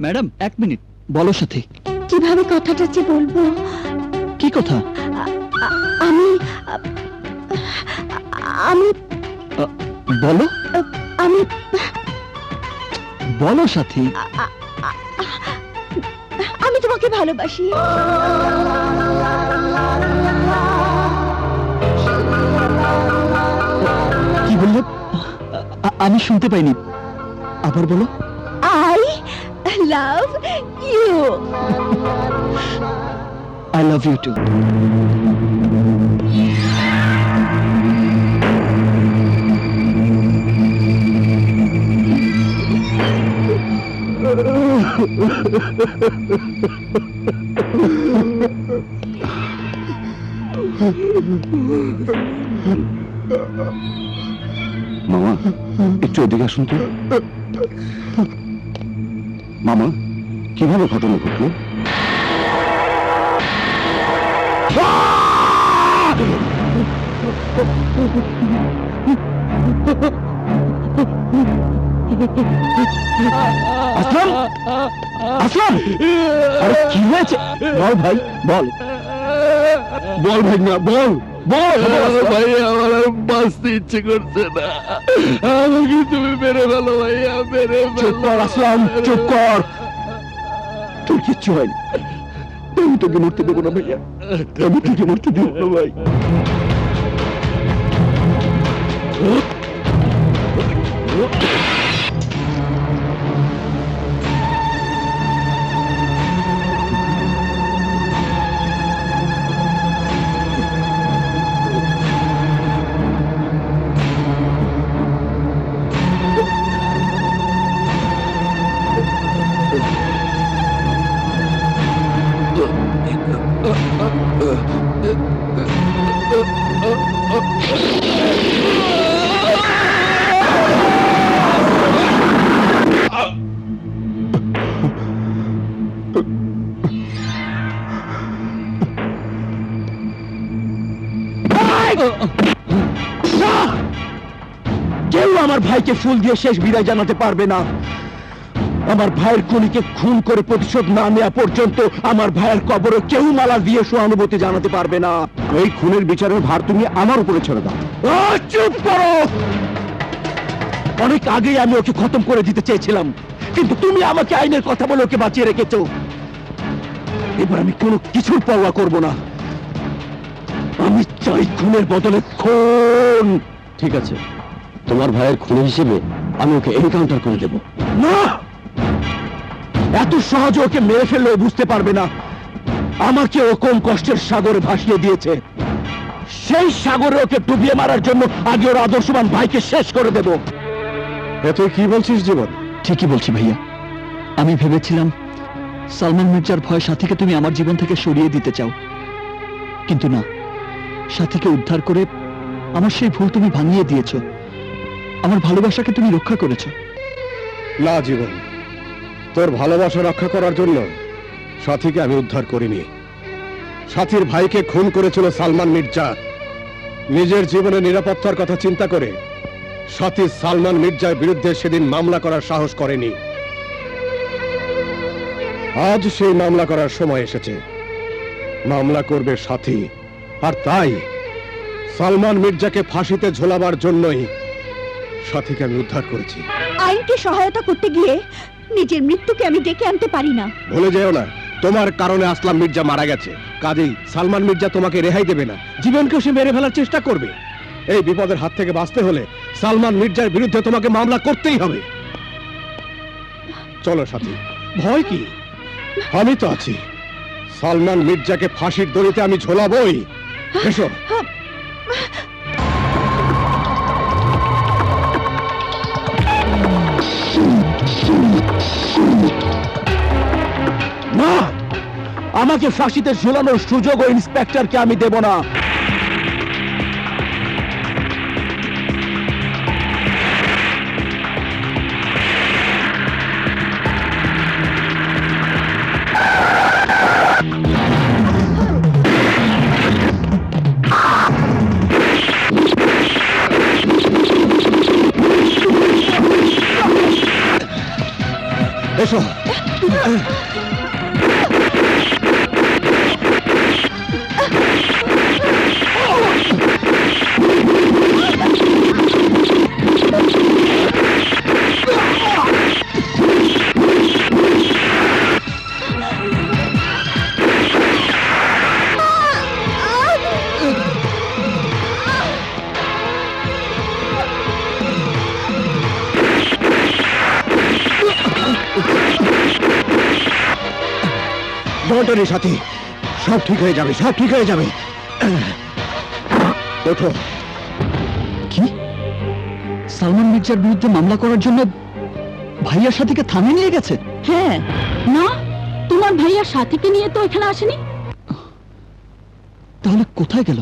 Madam এক minute. বলো সাথী। কীভাবে কথাটা যে বলব? কি কথা? আমি আমি বলো। আমি বলো সাথী। আমি তোমাকে ভালোবাসি। কি বললে? আমি শুনতে পাইনি। আবার বলো। love you I love you too মামা একটু এদিকে আসুন তো মামা কীভাবে ঘটনা ঘটল? আসলাম? আসলাম? আরে কি হয়েছে? বল ভাই বল। বল ভাই না বল। বল ভাই আমার আর বাঁচতে ইচ্ছে করছে না। আমাকে তুমি মেরে ফেলো ভাইয়া মেরে চুপ কর আসলাম চুপ কর। তোর কিচ্ছু হয়নি। আমি তোকে মরতে দেবো না ভাইয়া। আমি তোকে মরতে দেবো না ভাই। কেউ আমার ভাইকে ফুল দিয়ে শেষ বিদায় জানাতে পারবে না। আমার ভাইয়ের খুনিকে খুন করে প্রতিশোধ না নেওয়া পর্যন্ত আমার ভাইয়ের কবরে কেউ মালা দিয়ে সহানুভূতি জানাতে পারবে না। এই খুনের বিচারের ভার তুমি আমার উপরে ছেড়ে দাও। ও, চুপ করো! অনেক আগেই আমি ওকে খতম করে দিতে চেয়েছিলাম কিন্তু তুমি আমাকে আইনের কথা বলে ওকে বাঁচিয়ে রেখেছো। এবার আমি কোনো কিছুর পাওয়া করব না। আমি চাই খুনের বদলে খুন। ঠিক আছে। তোমার ভাইয়ের খুনি হিসেবে আমি ওকে এনকাউন্টার করে দেবো। না! এত সহজে ওকে মেরে ফেললে বুঝতে পারবে না। আমাকে ও কোন কষ্টের সাগরে ভাসিয়ে দিয়েছে। সেই সাগরে ওকে ডুবিয়ে মারার জন্য আগে ওর আদর্শবান ভাইকে শেষ করে দেব। এ তুই কি বলছিস জীবন? ঠিকই বলছি ভাইয়া। আমি ভেবেছিলাম সালমান মির্জার ভয় সাথীকে তুমি আমার জীবন থেকে সরিয়ে দিতে চাও। কিন্তু না সাথীকে উদ্ধার করে আমার সেই ভুল তুমি ভাঙিয়ে দিয়েছ। আমার ভালোবাসাকে তুমি রক্ষা করেছ। না জীবন। তোর ভালোবাসা রক্ষা করার জন্য সাথীকে আমি উদ্ধার করিনি। সাথীর ভাইকে খুন করেছিল সালমান মির্জা। নিজের জীবনের নিরাপত্তার কথা চিন্তা করে সাথী সালমান মির্জার বিরুদ্ধে সেদিন মামলা করার সাহস করেনি। আজ সেই মামলা করার সময় এসেছে। মামলা করবে সাথী। আর তাই সালমান মির্জাকে ফাঁসিতে ঝোলাবার জন্যই সাথীকে আমি উদ্ধার করেছি। আইনকে সহায়তা করতে গিয়ে নিজের মৃত্যুকে আমি ডেকে আনতে পারি না। ভুলে যেও না তোমার কারণে আসলাম মির্জা মারা গেছে। কাজেই সালমান মির্জা তোমাকে রেহাই দেবে না জীবনকেও সে মেরে ফেলার চেষ্টা করবে। এই বিপদের হাত থেকে বাঁচতে হলে সালমান মির্জার বিরুদ্ধে তোমাকে মামলা করতেই হবে। চলো সাথী ভয় কি? আমি তো আছি। সালমান মির্জাকে ফাঁসির দড়িতে আমি ঝোলাবই। এসো। আমাকে ফাঁসিতে ঝুলানোর সুযোগ ও ইন্সপেক্টরকে আমি দেব না। এসো। বন্টনের সাথে। সব ঠিক হয়ে যাবে সব ঠিক হয়ে যাবে। ওঠো। কি? সালমান মির্জার বিরুদ্ধে মামলা করার জন্য ভাইয়ার সাথীকে থামিয়ে নিয়ে গেছে? হ্যাঁ। না তোমার ভাইয়া সাথীকে নিয়ে তো এখানে আসেনি। তাহলে কোথায় গেল?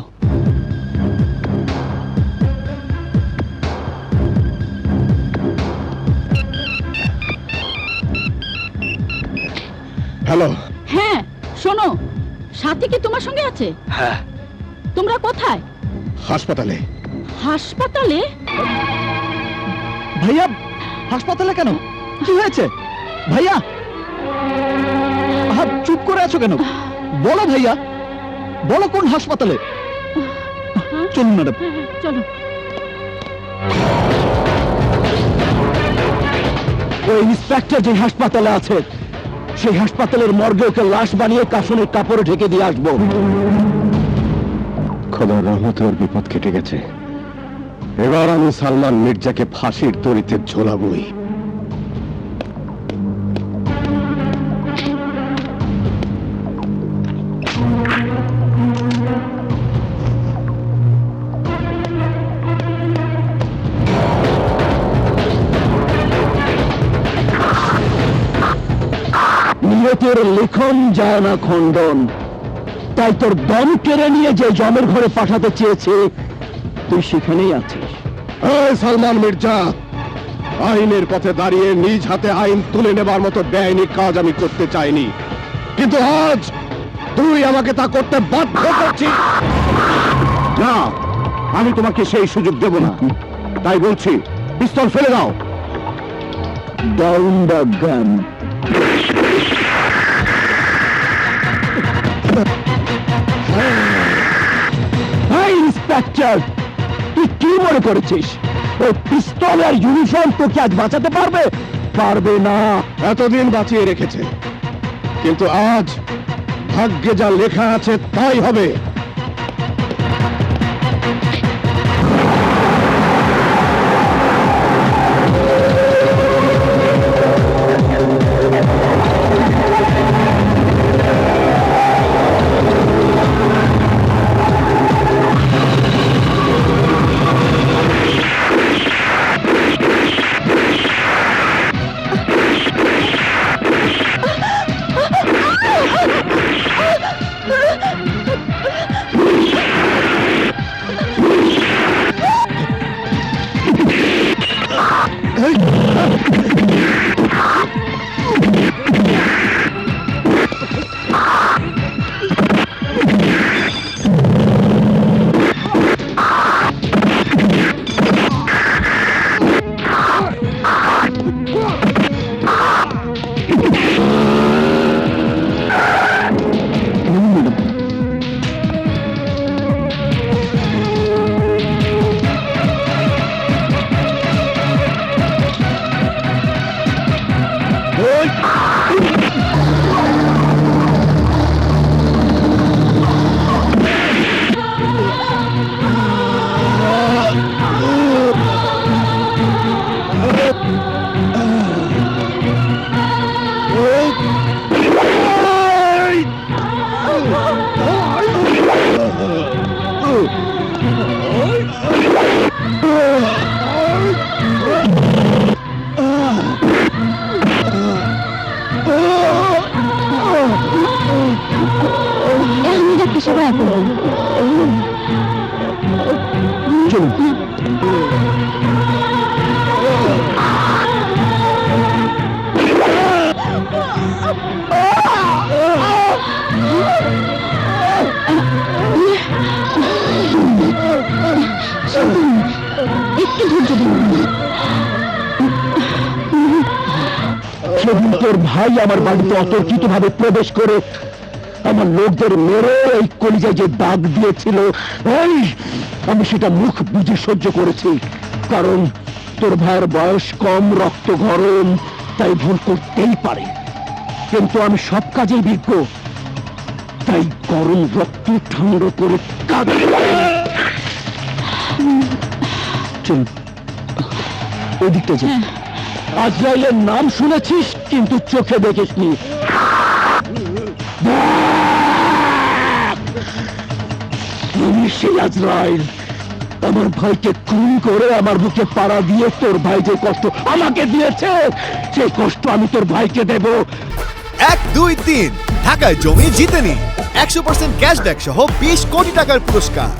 হ্যালো। হ্যাঁ শোনো সাথী কি তোমার সঙ্গে আছে? হ্যাঁ। তোমরা কোথায়? হাসপাতালে। হাসপাতালে? ভাইয়া হাসপাতালে কেন? কি হয়েছে? ভাইয়া! চুপ করে আছো কেন? বলো ভাইয়া বলো কোন হাসপাতালে? চলুন ম্যাডাম। চলো। ওই ইন্সপেক্টর যে হাসপাতালে আছে সেই হাসপাতালের মর্গে ওকে লাশ বানিয়ে কাফনের কাপড়ে ঢেকে দিয়ে আসব। খোদার রহমতে ওর বিপদ কেটে গেছে। এবার আমি সালমান মির্জাকে ফাঁসির তরিতে ঝোলাবই। নিয়তের লিখন যায় না খণ্ডন। তাই তোর দম কেড়ে নিয়ে যে জমের ঘরে পাঠাতে চেয়েছে তুই সেখানেই আছিস। সালমান মির্জা আইনের পথে দাঁড়িয়ে নিজ হাতে আইন তুলে নেবার মতো বেআইনি কাজ আমি করতে চাইনি। কিন্তু আজ তুই আমাকে তা করতে বাধ্য করছিস। না আমি তোমাকে সেই সুযোগ দেব না। তাই বলছি পিস্তল ফেলে দাও। ডাউন দ্য গান ইন্সপেক্টর তুই কি মনে করেছিস? ওই পিস্তল আর ইউনিফর্ম তোকে আজ বাঁচাতে পারবে? পারবে না। এতদিন বাঁচিয়ে রেখেছে। কিন্তু আজ ভাগ্যে যা লেখা আছে তাই হবে। একটু ধৈর্য দিন প্রভু তোর ভাই আমার বাড়িতে অতর্কিত ভাবে প্রবেশ করে আমার লোকদের মেরে এই কলিজায় যে দাগ দিয়েছিল আমি সেটা মুখ বুঝে সহ্য করেছি। কারণ তোর ভাইয়ের বয়স কম, রক্ত গরম, তাই ভুল করতেই পারে। কিন্তু আমি সব কাজেই বিজ্ঞ। তাই গরম রক্ত ঠান্ডা করে চল। ওই দিকটা যা আজরাইলের নাম শুনেছিস কিন্তু চোখে দেখিসনি। সেই আজরাইল। আমার ভাইকে খুন করে আমার বুকে পাড়া দিয়ে তোর ভাই যে কষ্ট আমাকে দিয়েছে সেই কষ্ট আমি তোর ভাইকে দেব। এক দুই তিন। ঢাকায় জমি জিতে নিন একশো পার্সেন্ট ক্যাশব্যাক সহ বিশ কোটি টাকার পুরস্কার।